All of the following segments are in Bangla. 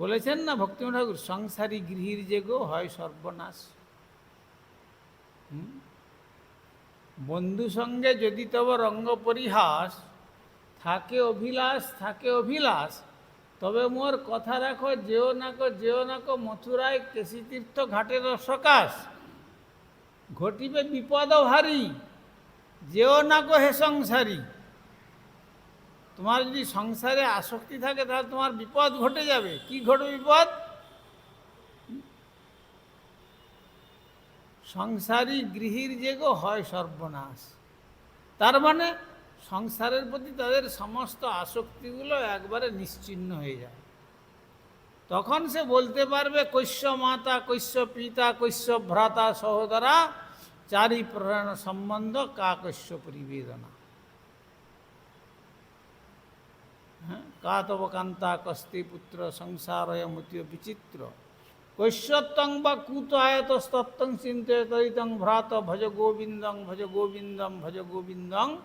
বলেছেন না ভক্তিম ঠাকুর, সংসারী গৃহীর যে গো হয় সর্বনাশ? বন্ধু সঙ্গে যদি তব রঙ্গ পরিহাস, থাকে অভিলাষ থাকে অভিলাষ, তবে মোর কথা রাখো, যেও নাকো যেও নাকো মথুরায় কেশী তীর্থ ঘাটের সকাশ ঘটিবে বিপদ ভারী, যেও নাকো হে সংসারী। তোমার যদি সংসারে আসক্তি থাকে, তাহলে তোমার বিপদ ঘটে যাবে। কি ঘটবে বিপদ? সংসারী গৃহীর যে গো হয় সর্বনাশ। তার মানে সংসারের প্রতি তাদের সমস্ত আসক্তিগুলো একবারে নিশ্চিহ্ন হয়ে যায়। তখন সে বলতে পারবে, কৈশ্য মাতা, কৈশ্য পিতা, কৈশ্য ভ্রাতা, সহোদরা চারি প্রাণ সম্বন্ধ কা কৈশ্য পরিবেদনা। হ্যাঁ? কা তব কান্তা কস্তি পুত্র, সংসারয় মতীয় বিচিত্র। কৈশ্যত্তং বা কুত আয়তস্তত্তং চিন্তে তরিতং ভ্রাত ভজ গোবিন্দং ভজ গোবিন্দম ভজ গোবিন্দং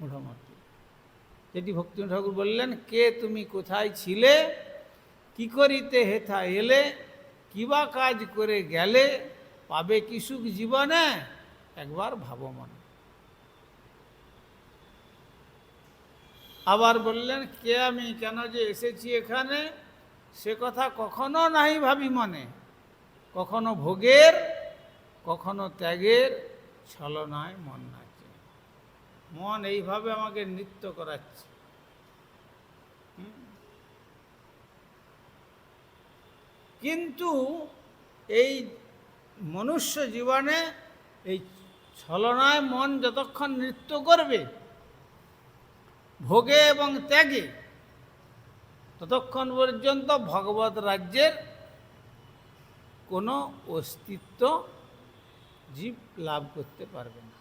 মূঢ়মতি। যেটি ভক্তি ঠাকুর বললেন, কে তুমি কোথায় ছিলে? কি করিতে হেথা এলে? কিবা কাজ করে গেলে? পাবে কি সুখ জীবনে? একবার ভাবো মনে। আবার বললেন, কে আমি? কেন যে এসেছি এখানে? সে কথা কখনো নাই ভাবি মনে। কখনো ভোগের, কখনো ত্যাগের, ছলনায় মন নাচে। মন এইভাবে আমাকে নৃত্য করাচ্ছে। কিন্তু এই মনুষ্য জীবনে এই ছলনায় মন যতক্ষণ নৃত্য করবে ভোগে এবং ত্যাগে ততক্ষণ পর্যন্ত ভগবত রাজ্যের কোনো অস্তিত্ব জীব লাভ করতে পারবে না।